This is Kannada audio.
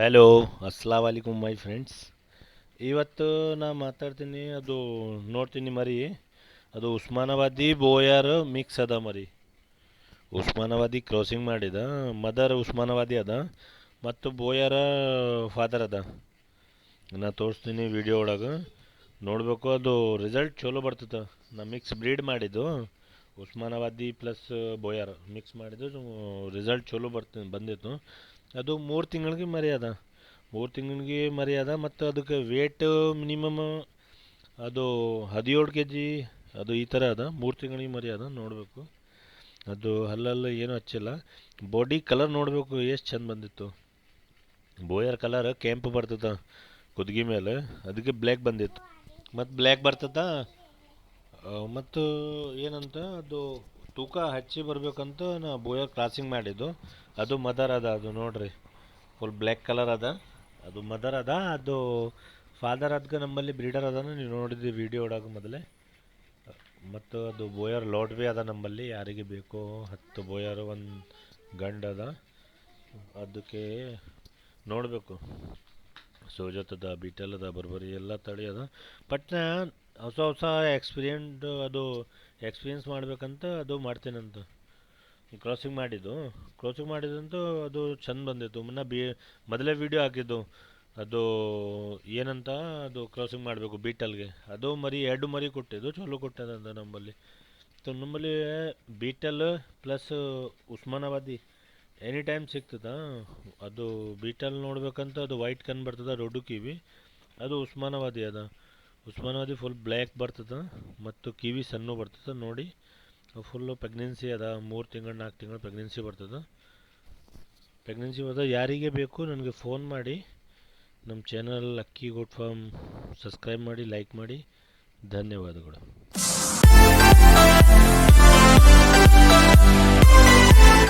ಹಲೋ ಅಸ್ಸಲಾಮ್ ವಾಲಿಕುಮ್ ಮೈ ಫ್ರೆಂಡ್ಸ್ ಇವತ್ತು ನಾ ಮಾತಾಡ್ತೀನಿ, ಅದು ನೋಡ್ತೀನಿ ಮರಿ. ಅದು ಉಸ್ಮಾನಾಬಾದಿ ಬೋಯಾರ್ ಮಿಕ್ಸ್ ಅದ ಮರಿ. ಉಸ್ಮಾನಾಬಾದಿ ಕ್ರಾಸಿಂಗ್ ಮಾಡಿದ ಮದರ್ ಉಸ್ಮಾನಾಬಾದಿ ಅದ, ಮತ್ತು ಬೋಯಾರ ಫಾದರ್ ಅದ. ನಾ ತೋರಿಸ್ತೀನಿ ವಿಡಿಯೋ ಒಳಗೆ. ನೋಡಬೇಕು, ಅದು ರಿಸಲ್ಟ್ ಚಲೋ ಬರ್ತದೆ. ನಾ ಮಿಕ್ಸ್ ಬ್ರೀಡ್ ಮಾಡಿದ್ದು, ಉಸ್ಮಾನಾಬಾದಿ ಪ್ಲಸ್ ಬೋಯಾರ್. ಮಿಕ್ಸ್ ಮಾಡಿದ್ದು ರಿಸಲ್ಟ್ ಚಲೋ ಬರ್ತ ಬಂದಿತ್ತು. ಅದು ಮೂರು ತಿಂಗಳಿಗೆ ಮರಿ ಅದ ಮೂರು ತಿಂಗಳಿಗೆ ಮರಿ ಅದ ಮತ್ತು ಅದಕ್ಕೆ ವೇಟ್ ಮಿನಿಮಮ್ ಅದು ಹದಿನೇಳು ಕೆ ಜಿ ಅದು ಈ ಥರ ಅದ. ಮೂರು ತಿಂಗಳಿಗೆ ಮರಿ ಅದ ನೋಡಬೇಕು. ಅದು ಹಲ್ಲಲ್ಲ ಏನೂ ಹಚ್ಚಿಲ್ಲ. ಬಾಡಿ ಕಲರ್ ನೋಡಬೇಕು, ಎಷ್ಟು ಚಂದ ಬಂದಿತ್ತು. ಬೋಯರ್ ಕಲರ್ ಕೆಂಪು ಬರ್ತದ ಕುದ್ಗಿ ಮೇಲೆ ಅದಕ್ಕೆ ಬ್ಲ್ಯಾಕ್ ಬಂದಿತ್ತು. ಮತ್ತು ಬ್ಲ್ಯಾಕ್ ಬರ್ತದ ಮತ್ತು ಏನಂತ ಅದು ತೂಕ ಹಚ್ಚಿ ಬರಬೇಕಂತ ನಾ ಬೋಯರ್ ಕ್ರಾಸಿಂಗ್ ಮಾಡಿದ್ದು. ಅದು ಮದರ್ ಅದ, ಅದು ನೋಡ್ರಿ. ಫುಲ್ ಬ್ಲ್ಯಾಕ್ ಕಲರ್ ಅದ. ಅದು ಮದರ್ ಅದ, ಅದು ಫಾದರ್ ಅದಕ್ಕೆ ನಮ್ಮಲ್ಲಿ ಬ್ರೀಡರ್ ಅದನ, ನೀವು ನೋಡಿದ್ವಿ ವಿಡಿಯೋ ಒಳಗೆ ಮೊದಲೇ. ಮತ್ತು ಅದು ಬೋಯರ್ ಲೋಡ್ ಭೀ ಅದ ನಮ್ಮಲ್ಲಿ, ಯಾರಿಗೆ ಬೇಕೋ ಹತ್ತು ಬೋಯರ್ ಒಂದು ಗಂಡ ಅದ. ಅದಕ್ಕೆ ನೋಡಬೇಕು. ಸೋಜತ್ ಅದ ಬೀಟಲ್ ಅದ ಬರ್ಬರಿ, ಎಲ್ಲ ತಳಿ ಅದ. ಬಟ್ ನಾ ಹೊಸ ಹೊಸ ಎಕ್ಸ್ಪೀರಿಯೆಂಟ್ ಅದು ಎಕ್ಸ್ಪೀರಿಯನ್ಸ್ ಮಾಡಬೇಕಂತ ಅದು ಮಾಡ್ತೀನಂತ. ಕ್ರಾಸಿಂಗ್ ಮಾಡಿದ್ದು. ಕ್ರಾಸಿಂಗ್ ಮಾಡಿದಂತೂ ಅದು ಚೆಂದ ಬಂದಿತ್ತು. ಮುನ್ನ ಬಿ, ಮೊದಲೇ ವೀಡಿಯೋ ಹಾಕಿದ್ದು. ಅದು ಏನಂತ ಅದು ಕ್ರಾಸಿಂಗ್ ಮಾಡಬೇಕು ಬೀಟಲ್ಗೆ ಅದು ಮರಿ, ಎರಡು ಮರಿ ಕೊಟ್ಟಿದ್ದು. ಚಲೋ ಕೊಟ್ಟದಂತ ನಮ್ಮಲ್ಲಿ. ಸೊ ನಮ್ಮಲ್ಲಿ Beetal plus Osmanabadi any time ಸಿಗ್ತದ. ಅದು ಬೀಟಲ್ ನೋಡ್ಬೇಕಂತ ಅದು ವೈಟ್ ಕನ್ ಬರ್ತದ, ರೊಡ್ಡು ಕಿವಿ. ಅದು ಉಸ್ಮಾನಾಬಾದಿ ಅದ. ಉಸ್ಮಾನಾಬಾದಿ ಫುಲ್ ಬ್ಲ್ಯಾಕ್ ಬರ್ತದೆ ಮತ್ತು ಕಿವಿ ಸಣ್ಣ ಬರ್ತದೆ ನೋಡಿ. ಫುಲ್ಲು ಪ್ರೆಗ್ನೆನ್ಸಿ ಅದ, ಮೂರು ತಿಂಗಳು ನಾಲ್ಕು ತಿಂಗಳು ಪ್ರೆಗ್ನೆನ್ಸಿ ಬರ್ತದೆ. ಪ್ರೆಗ್ನೆನ್ಸಿ ಬರ್ತದೆ ಯಾರಿಗೆ ಬೇಕು ನನಗೆ ಫೋನ್ ಮಾಡಿ. ನಮ್ಮ channel Akki good farm subscribe ಮಾಡಿ ಲೈಕ್ ಮಾಡಿ. ಧನ್ಯವಾದಗಳು.